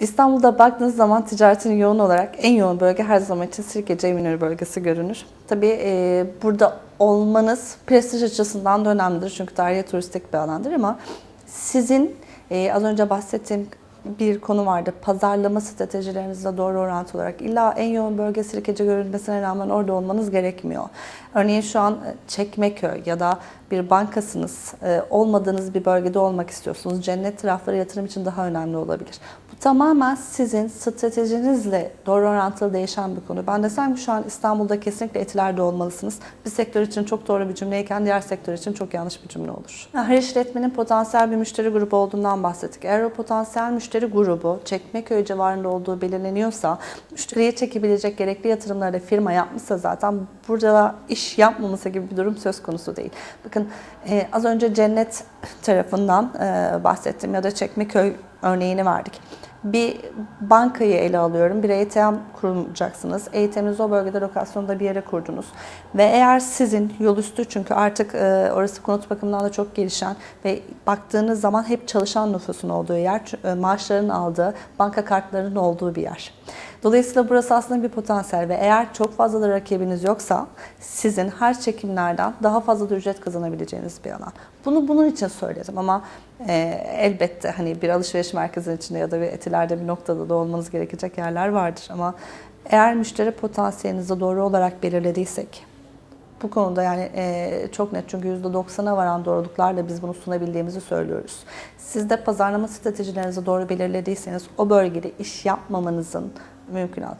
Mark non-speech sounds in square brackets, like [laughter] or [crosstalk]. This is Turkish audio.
İstanbul'da baktığınız zaman ticaretin yoğun olarak en yoğun bölge her zaman için Sirkeci Eminönü bölgesi görünür. Tabii e, burada olmanız prestij açısından da önemlidir çünkü tarihi turistik bir alandır ama sizin e, az önce bahsettiğim bir konu vardı. Pazarlama stratejilerinizle doğru orantı olarak illa en yoğun bölge Sirkeci görülmesine rağmen orada olmanız gerekmiyor. Örneğin şu an e, Çekmeköy ya da bir bankasınız, e, olmadığınız bir bölgede olmak istiyorsunuz. Cennet tarafları yatırım için daha önemli olabilir. Bu tamamen sizin stratejinizle doğru orantılı değişen bir konu. Ben desem ki şu an İstanbul'da kesinlikle etilerde olmalısınız. Bir sektör için çok doğru bir cümleyken diğer sektör için çok yanlış bir cümle olur. Her işletmenin potansiyel bir müşteri grubu olduğundan bahsettik. Eğer o potansiyel müşteri grubu Çekmeköy civarında olduğu belirleniyorsa, müşteriye çekebilecek gerekli yatırımları firma yapmışsa zaten burada iş yapmaması gibi bir durum söz konusu değil. Bakın e, az önce Cennet [laughs] tarafından e, bahsettim ya da Çekmeköy örneğini verdik. Bir bankayı ele alıyorum. Bir ATM kuracaksınız. ATM'inizi o bölgede lokasyonda bir yere kurdunuz. Ve eğer sizin yol üstü çünkü artık e, orası konut bakımından da çok gelişen ve baktığınız zaman hep çalışan nüfusun olduğu yer, e, maaşların aldığı, banka kartlarının olduğu bir yer. Dolayısıyla burası aslında bir potansiyel ve eğer çok fazla da rakibiniz yoksa sizin her çekimlerden daha fazla da ücret kazanabileceğiniz bir alan. Bunu bunun için söyledim ama e, elbette hani bir alışveriş merkezinin içinde ya da bir etilerde bir noktada da olmanız gerekecek yerler vardır ama eğer müşteri potansiyelinizi doğru olarak belirlediysek bu konuda yani e, çok net çünkü %90'a varan doğruluklarla biz bunu sunabildiğimizi söylüyoruz. Siz de pazarlama stratejilerinizi doğru belirlediyseniz o bölgede iş yapmamanızın mesmo que nada.